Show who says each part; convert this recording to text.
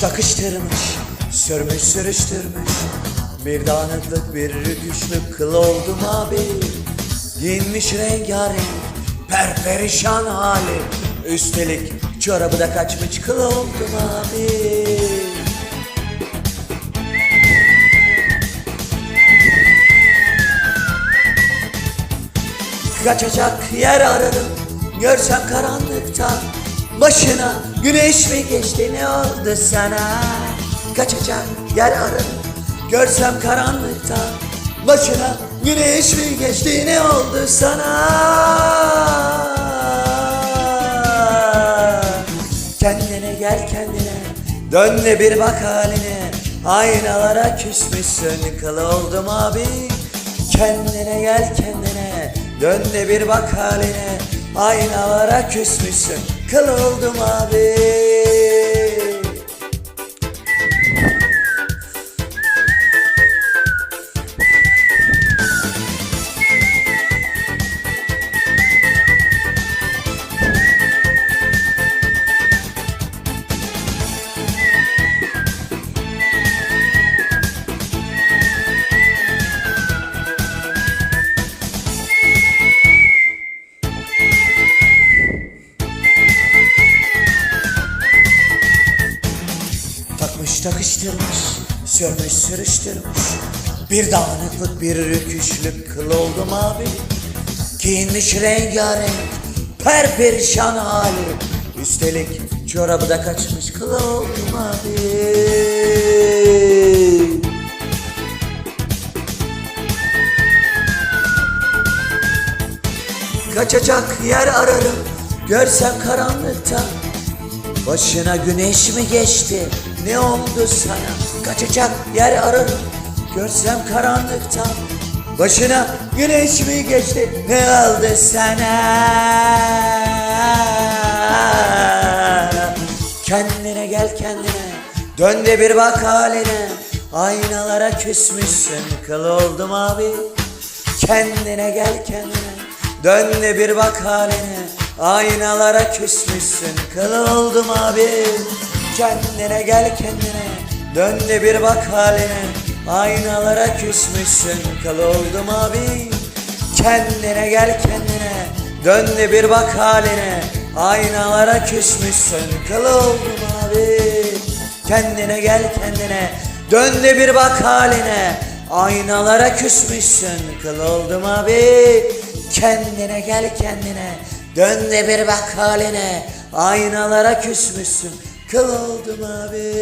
Speaker 1: takıştırmış, sürmüş sürüştürmüş. Bir dağınıklık bir rüküşlük kıl oldum abi. Giyinmiş rengarenk, perperişan hali. Üstelik çorabı da kaçmış kıl oldum abi. Kaçacak yer aradım Görsem karanlıkta Başına güneş mi geçti ne oldu sana? Kaçacak yer aradım Görsem karanlıkta. Başına güneş mi geçti ne oldu sana? Kendine gel kendine Dön de bir bak haline. Aynalara küsmüşsün kıl oldum abi. Kendine gel kendine Dön de bir bak haline. Aynalara küsmüşsün Kıl oldum abi Takmış takıştırmış Sürmüş sürüştürmüş. Bir dağınıklık bir rüküşlük kıl oldum abi. Giyinmiş rengarenk Perperişan hali. Üstelik çorabı da kaçmış kıl oldum abi. Kaçacak yer ararım Görsem karanlıkta. Başına güneş mi geçti? Ne oldu sana? Kaçacak yer ararım Görsem karanlıkta. Başına güneş mi geçti? Ne oldu sana? Kendine gel kendine. Dön de bir bak haline. Aynalara küsmüşsün. Kıl oldum abi. Kendine gel kendine. Dön de bir bak haline. Aynalara küsmüşsün. Kıl oldum abi Kendine gel kendine. Dön de bir bak haline. Aynalara küsmüşsün Kıl oldum abi. Kendine gel kendine. Dön de bir bak haline. Aynalara küsmüşsün Kıl oldum abi. Kendine gel kendine. Dön de bir bak haline. Aynalara küsmüşsün Kıl oldum abi. Kendine gel kendine. Dön de bir bak haline. Aynalara küsmüşsün Kıl oldum abi